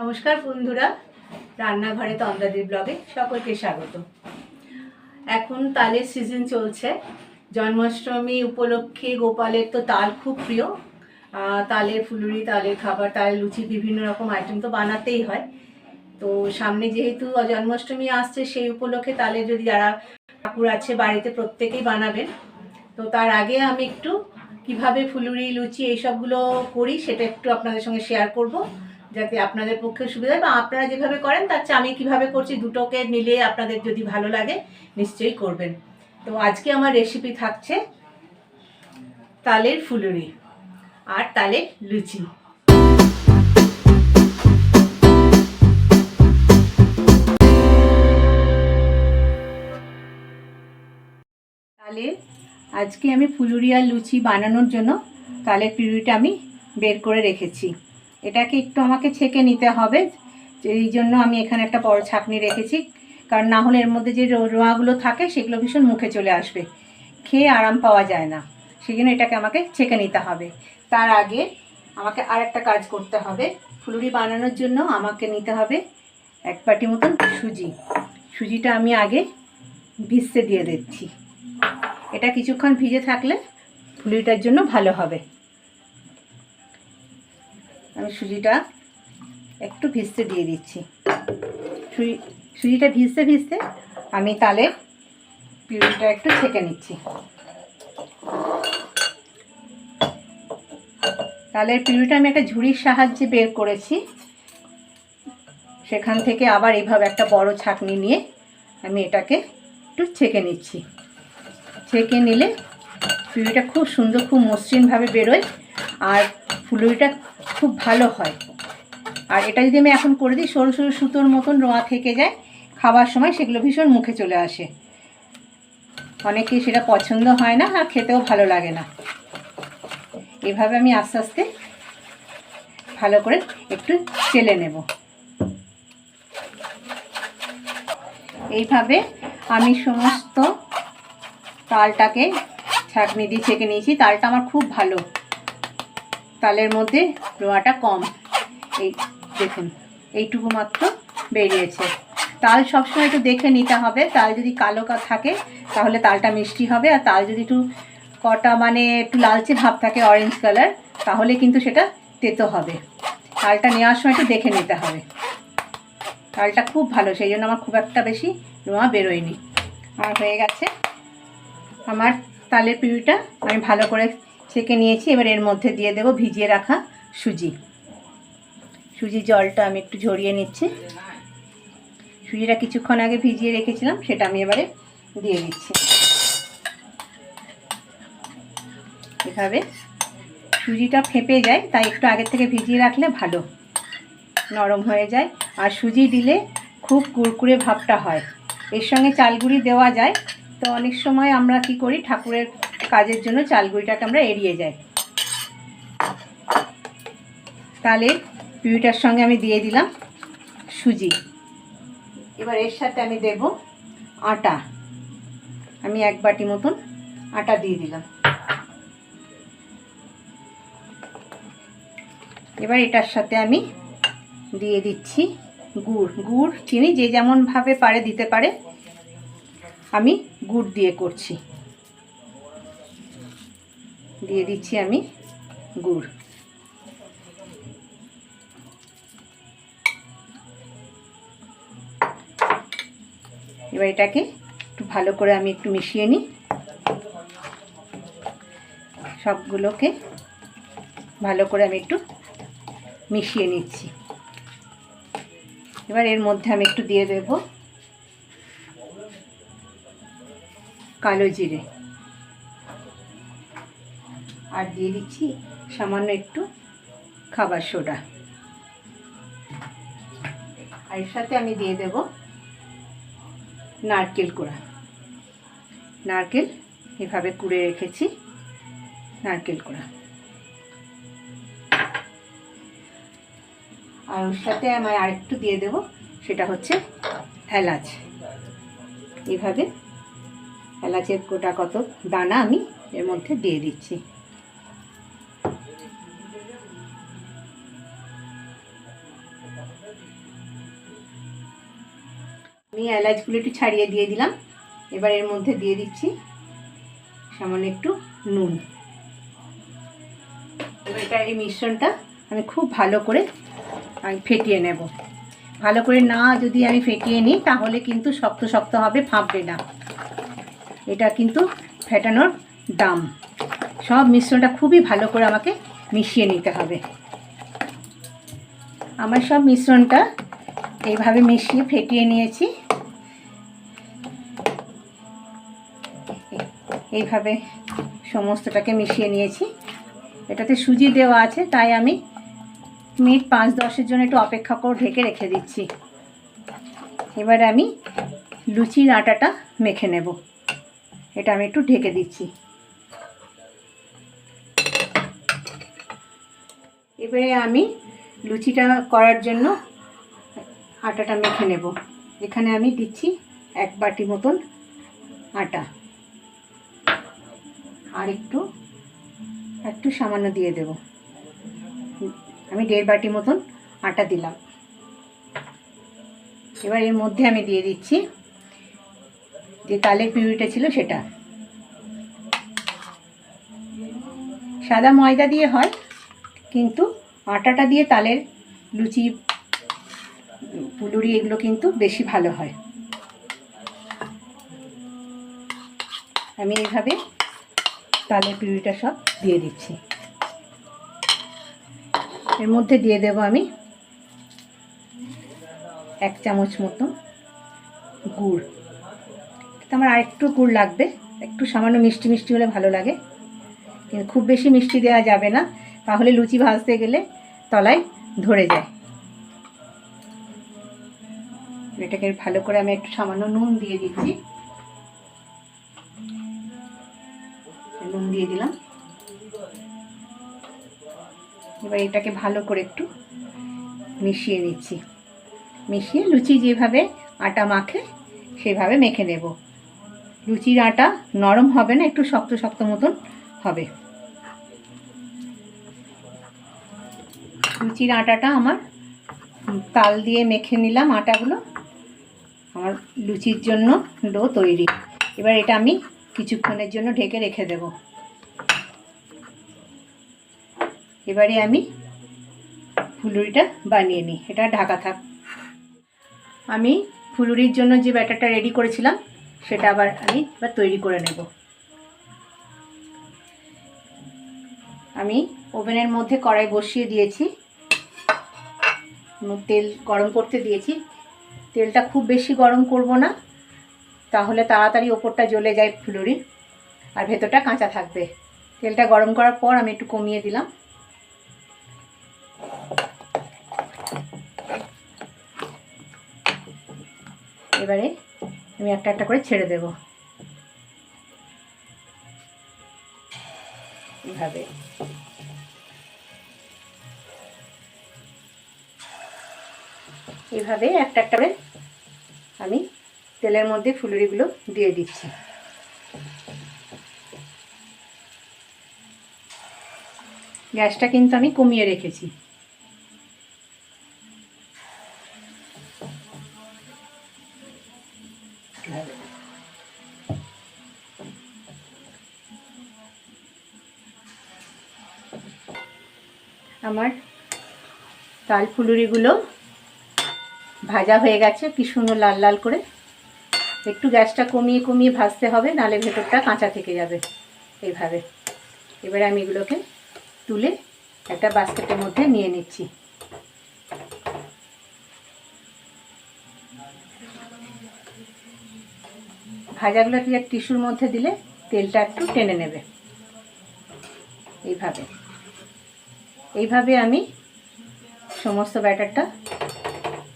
নমস্কার বন্ধুরা, রান্নাঘরে তন্দ্রাদির ব্লগে সকলকে স্বাগত। এখন তালের সিজন চলছে। জন্মাষ্টমী উপলক্ষে গোপালের তো তাল খুব প্রিয়। তালের ফুলুরি, তালের খাবার, তালের লুচি, বিভিন্ন রকম আইটেম তো বানাতেই হয়। তো সামনে যেহেতু জন্মাষ্টমী আসছে, সেই উপলক্ষে তালের যদি যারা ঠাকুর আছে বাড়িতে প্রত্যেকেই বানাবেন, তো তার আগে আমি একটু কীভাবে ফুলুরি, লুচি, এইসবগুলো করি সেটা একটু আপনাদের সঙ্গে শেয়ার করব। যাতে আপনাদের পক্ষে সুবিধা বা আপনারা যেভাবে করেন, তার চেয়ে আমি কীভাবে করছি দুটোকে মিলিয়ে আপনাদের যদি ভালো লাগে, নিশ্চয়ই করবেন। তো আজকে আমার রেসিপি থাকছে তালের ফুলুরি আর তালের লুচি। তাহলে আজকে আমি ফুলুরি আর লুচি বানানোর জন্য তালের পিউরিটা আমি বের করে রেখেছি। এটাকে একটু আমাকে ছেঁকে নিতে হবে। এই জন্য আমি এখানে একটা বড় ছাঁকনি রেখেছি। কারণ না হলে এর মধ্যে যে রোয়াগুলো থাকে সেগুলো ভীষণ মুখে চলে আসবে। খেয়ে আরাম পাওয়া যায় না। সেই জন্য এটাকে আমাকে ছেঁকে নিতে হবে। তার আগে আমাকে আর একটা কাজ করতে হবে। ফুলুরি বানানোর জন্য আমাকে নিতে হবে এক বাটি মতন সুজি। সুজিটা আমি আগে ভিজতে দিয়ে দিচ্ছি। এটা কিছুক্ষণ ভিজে থাকলে ফুলুরিটার জন্য ভালো হবে। আমি সুজিটা একটু ভিজতে দিয়ে দিচ্ছি। সুজি, সুজিটা ভিজতে ভিজতে আমি তালে পিউরিটা একটু ছেঁকে নিচ্ছি। তালের পিউরিটা আমি একটা ঝুড়ির সাহায্যে বের করেছি। সেখান থেকে আবার এইভাবে একটা বড় ছাঁকনি নিয়ে আমি এটাকে একটু ছেঁকে নিচ্ছি। ছেঁকে নিলে ফুলুরিটা খুব সুন্দর, খুব মসৃণভাবে বেরোয়। আর ফুলুরিটা খুব ভালো হয়। আর এটা যদি আমি এখন করে দিই, সরু সরু সুতোর মতন রোয়া থেকে যায়, খাবার সময় সেগুলো ভীষণ মুখে চলে আসে। অনেকে সেটা পছন্দ হয় না, আর খেতেও ভালো লাগে না। এভাবে আমি আস্তে আস্তে ভালো করে একটু চেলে নেব। এইভাবে আমি সমস্ত তালটাকে ছাঁকনি দিয়ে ছেঁকে নিয়েছি। তালটা আমার খুব ভালো। তালের মধ্যে রোয়াটা কম। এই দেখুন, এইটুকু মাত্র বেরিয়েছে। তাল সবসময় একটু দেখে নিতে হবে। তাল যদি কালো থাকে, তাহলে তালটা মিষ্টি হবে। আর তাল যদি একটু কটা মানে একটু লালচে ভাব থাকে অরেঞ্জ কালার তাহলে কিন্তু সেটা তেতো হবে। তালটা নেওয়ার সময় একটু দেখে নিতে হবে। তালটা খুব ভালো, সেই জন্য আমার খুব একটা বেশি রোয়া বেরোয়নি। আমার হয়ে গেছে আমার তালের পিউরিটা, আমি ভালো করে ছেঁকে নিয়েছি, এবার এর মধ্যে দিয়ে দেবো ভিজিয়ে রাখা সুজি। সুজি জলটা আমি একটু ঝরিয়ে নিচ্ছি। সুজিটা কিছুক্ষণ আগে ভিজিয়ে রেখেছিলাম, সেটা আমি এবারে দিয়ে দিচ্ছি। এভাবে সুজিটা ফেঁপে যায়, তাই একটু আগের থেকে ভিজিয়ে রাখলে ভালো। নরম হয়ে যায়। আর সুজি দিলে খুব কুরকুরে ভাবটা হয়। এর সঙ্গে চালগুড়ি দেওয়া যায়। তো অনেক সময় আমরা কি করি, ঠাকুরের কাজের জন্য চালগুড়িটাকে আমরা এড়িয়ে যাই। তাহলে পিউরিটার সঙ্গে আমি দিয়ে দিলাম সুজি। এবার এর সাথে আমি দেব আটা। আমি এক বাটি মতন আটা দিয়ে দিলাম। এবার এটার সাথে আমি দিয়ে দিচ্ছি গুড়। গুড়, চিনি যে যেমনভাবে পারে দিতে পারে, আমি গুড় দিয়ে করছি। দিয়ে দিচ্ছি আমি গুড়। এবার এটাকে একটু ভালো করে আমি একটু মিশিয়ে নিই। সবগুলোকে ভালো করে আমি একটু মিশিয়ে নিচ্ছি। এবার এর মধ্যে আমি একটু দিয়ে দেব কালো জিরে। আর দিয়ে দিচ্ছি সামান্য একটু খাবার সোডা। আর এর সাথে আমি দিয়ে দেব নারকেল কুড়া। নারকেল এভাবে কুড়ে রেখেছি, নারকেল কুড়া। আর ওর সাথে আমি আরেকটু দিয়ে দেব, সেটা হচ্ছে এলাচ। এভাবে এলাচের গোটা কত দানা আমি এর মধ্যে দিয়ে দিচ্ছি। আমি এলাচগুলো একটু ছাড়িয়ে দিয়ে দিলাম। এবার এর মধ্যে দিয়ে দিচ্ছি সামান্য একটু নুন। এটা এই মিশ্রণটা আমি খুব ভালো করে আমি ফেটিয়ে নেব। ভালো করে না যদি আমি ফেটিয়ে নিই, তাহলে কিন্তু শক্ত শক্ত হবে, ফাঁপবে না। এটা কিন্তু ফেটানোর দাম। সব মিশ্রণটা খুবই ভালো করে আমাকে মিশিয়ে নিতে হবে। আমার সব মিশ্রণটা এইভাবে মিশিয়ে ফেটিয়ে নিয়েছি। এইভাবে সমস্তটাকে মিশিয়ে নিয়েছি। এটাতে সুজি দেওয়া আছে, তাই আমি মিনিট পাঁচ দশের জন্য একটু অপেক্ষা করে ঢেকে রেখে দিচ্ছি। এবারে আমি লুচির আটাটা মেখে নেব। এটা আমি একটু ঢেকে দিচ্ছি। এবারে আমি লুচিটা করার জন্য আটাটা মেখে নেব। এখানে আমি দিচ্ছি এক বাটি মতন আটা। আর একটু একটু সামান্য দিয়ে দেব। আমি দেড় বাটি মতন আটা দিলাম। এবার এর মধ্যে আমি দিয়ে দিচ্ছি যে তালের পিউরিটা ছিল সেটা। সাদা ময়দা দিয়ে হয়, কিন্তু আটাটা দিয়ে তালের লুচি, পুলুরি এগুলো কিন্তু বেশি ভালো হয়। আমি এইভাবে তালের পিউরিটা সব দিয়ে দিচ্ছি। এর মধ্যে দিয়ে দেব আমি এক চামচ মতো গুড়। তো আমার আরেকটু গুড় লাগবে, একটু সামান্য মিষ্টি মিষ্টি হলে ভালো লাগে। কিন্তু খুব বেশি মিষ্টি দেওয়া যাবে না, তাহলে লুচি ভাজতে গেলে তলায় ধরে যায়। এটাকে ভালো করে আমি একটু সামান্য নুন দিয়ে দিচ্ছি। দিয়ে দিলাম। এবার এটাকে ভালো করে একটু মিশিয়ে নিচ্ছি। মিশিয়ে লুচি যেভাবে আটা মাখে, সেভাবে মেখে নেব। লুচির আটা নরম হবে না, একটু শক্ত শক্ত মতন হবে। লুচির আটাটা আমার তাল দিয়ে মেখে নিলাম আটাগুলো। আমার লুচির জন্য ডো তৈরি। এবার এটা আমি কিছুক্ষণের জন্য ঢেকে রেখে দেব। এবারে আমি ফুলুরিটা বানিয়ে নিই। এটা ঢাকা থাক। আমি ফুলুরির জন্য যে ব্যাটারটা রেডি করেছিলাম, সেটা আবার আমি এবার তৈরি করে নেব। আমি ওভেনের মধ্যে কড়াই বসিয়ে দিয়েছি। তেল গরম করতে দিয়েছি। তেলটা খুব বেশি গরম করব না, তাহলে তাড়াতাড়ি ওপরটা জ্বলে যায় ফুলুরি আর ভেতরটা কাঁচা থাকবে। তেলটা গরম করার পর আমি একটু কমিয়ে দিলাম। এবারে আমি একটা একটা করে ছেড়ে দেব। এভাবে। এভাবে একটা একটা করে আমি তেলের মধ্যে ফুলুরিগুলো দিয়ে দিচ্ছি। গ্যাসটা কিন্তু আমি কমিয়ে রেখেছি। আমার তাল ফুলুরিগুলো ভাজা হয়ে গেছে। কি সুন্দর লাল লাল করে। একটু গ্যাসটা কমিয়ে কমিয়ে ভাজতে হবে, নালে ভেতরটা কাঁচা থেকে যাবে এইভাবে। এবারে আমি এগুলোকে তুলে একটা বাস্কেটের মধ্যে নিয়ে নিচ্ছি। ভাজাগুলো একটু টিস্যুর মধ্যে দিলে তেলটা একটু টেনে নেবে। এইভাবে। এইভাবে আমি সমস্ত ব্যাটারটা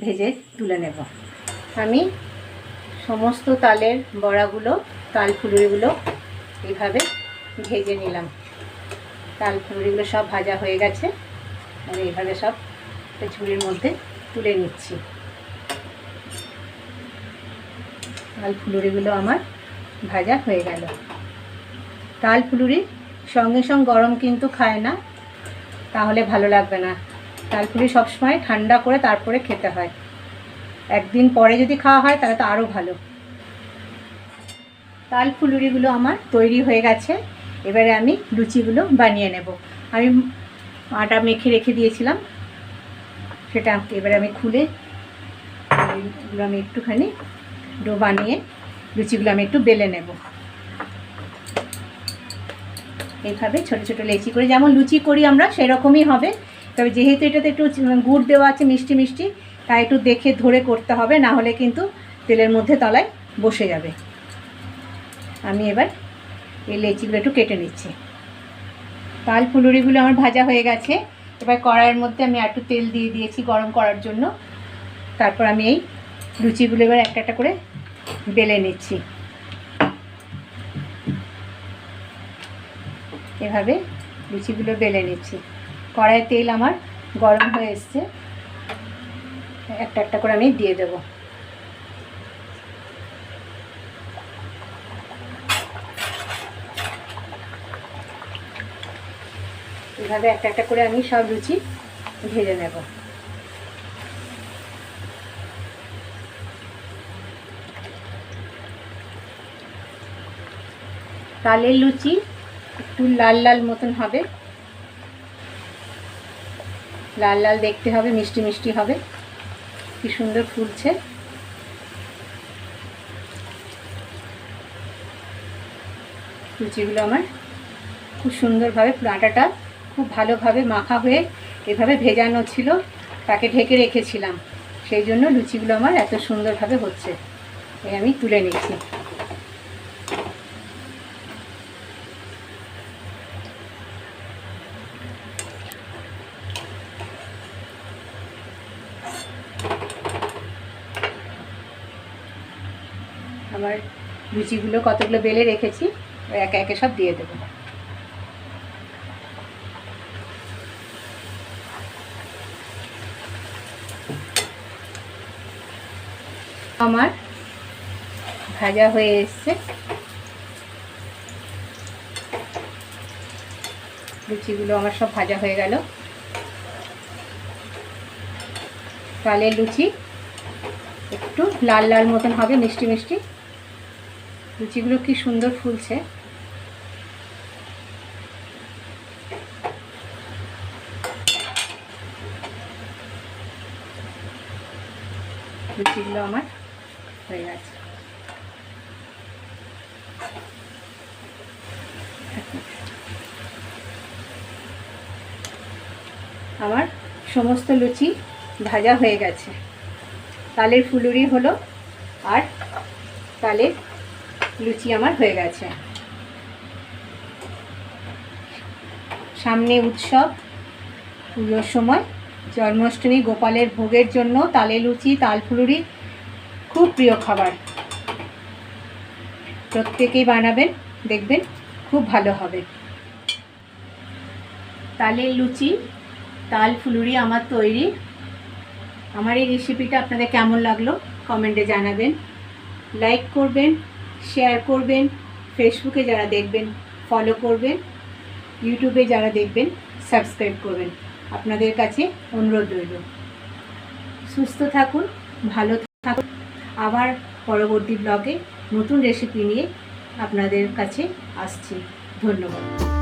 ভেজে তুলে নেব। আমি সমস্ত তালের বড়াগুলো, তাল ফুলুরিগুলো এইভাবে ভেজে নিলাম। তাল ফুলুরিগুলো সব ভাজা হয়ে গেছে। আমি এইভাবে সব ঝুড়ির মধ্যে তুলে নিচ্ছি। তাল ফুলুরিগুলো আমার ভাজা হয়ে গেল। তাল ফুলুরি সঙ্গে সঙ্গে গরম কিন্তু খায় না, তাহলে ভালো লাগবে না। তালপুরি সবসময় ঠান্ডা করে তারপরে খেতে হয়। একদিন পরে যদি খাওয়া হয় তাহলে তো আরও ভালো। তাল ফুলুরিগুলো আমার তৈরি হয়ে গেছে, এবারে আমি লুচিগুলো বানিয়ে নেব। আমি আটা মেখে রেখে দিয়েছিলাম, সেটা এবারে আমি খুলে এগুলো আমি একটুখানি ডো বানিয়ে লুচিগুলো আমি একটু বেলে নেব। এইভাবে ছোট ছোট লেচি করে যেমন লুচি করি আমরা, সেরকমই হবে। তবে যেহেতু এটাতে একটু গুড় দেওয়া আছে, মিষ্টি মিষ্টি, তাই একটু দেখে ধরে করতে হবে, না হলে কিন্তু তেলের মধ্যে তলায় বসে যাবে। আমি এবার এই লেচিগুলো একটু কেটে নিচ্ছি। তাল ফুলুরিগুলো আমার ভাজা হয়ে গেছে। এবার কড়াইয়ের মধ্যে আমি একটু তেল দিয়ে দিয়েছি গরম করার জন্য। তারপর আমি এই লুচিগুলো এবার একটা একটা করে বেলে নিচ্ছি। এভাবে লুচিগুলো বেলে নিচ্ছি। কড়াইয়ের তেল আমার গরম হয়ে এসছে। একটা একটা করে আমি দিয়ে দেবো। এভাবে একটা একটা করে আমি সব লুচি ভেজে নেব। তালের লুচি, একটু লাল লাল মতন হবে। লাল লাল দেখতে হবে, মিষ্টি মিষ্টি হবে। কি সুন্দর ফুলছে। লুচিগুলো আমার খুব সুন্দরভাবে আটাটা খুব ভালোভাবে মাখা হয়ে এভাবে ভেজানো ছিল, তাকে ঢেকে রেখেছিলাম। সেই জন্য লুচিগুলো আমার এত সুন্দরভাবে হচ্ছে। এই আমি তুলে নিচ্ছি আমার লুচিগুলো কতগুলো বেলে রেখেছি, একে একে সব দিয়ে দেবো। আমার ভাজা হয়ে এসছে। লুচিগুলো আমার সব ভাজা হয়ে গেল। তালের লুচি একটু লাল লাল মতন হবে, মিষ্টি মিষ্টি। লুচিগুলো কি সুন্দর ফুলছে। লুচিগুলো আমার হয়ে গেছে। আমার সমস্ত লুচি ভাজা হয়ে গেছে। তালের ফুলুরি হলো আর তালের লুচি আমার হয়ে গেছে। সামনে উৎসব, পুজোর সময়। জন্মাষ্টমী গোপালের ভোগের জন্য তালে লুচি, তাল ফুলুরি খুব প্রিয় খাবার। প্রত্যেকেই বানাবেন, দেখবেন খুব ভালো হবে। তালের লুচি, তাল ফুলুরি আমার তৈরি। আমার এই রেসিপিটা আপনাদের কেমন লাগল? কমেন্টে জানাবেন। লাইক করবেন শেয়ার করবেন ফেসবুকে যারা দেখবেন ফলো করবেন ইউটিউবে যারা দেখবেন সাবস্ক্রাইব করবেন। আপনাদের কাছে অনুরোধ রইল। সুস্থ থাকুন, ভালো থাকুন। আবার পরবর্তী ব্লগে নতুন রেসিপি নিয়ে আপনাদের কাছে আসছি। ধন্যবাদ।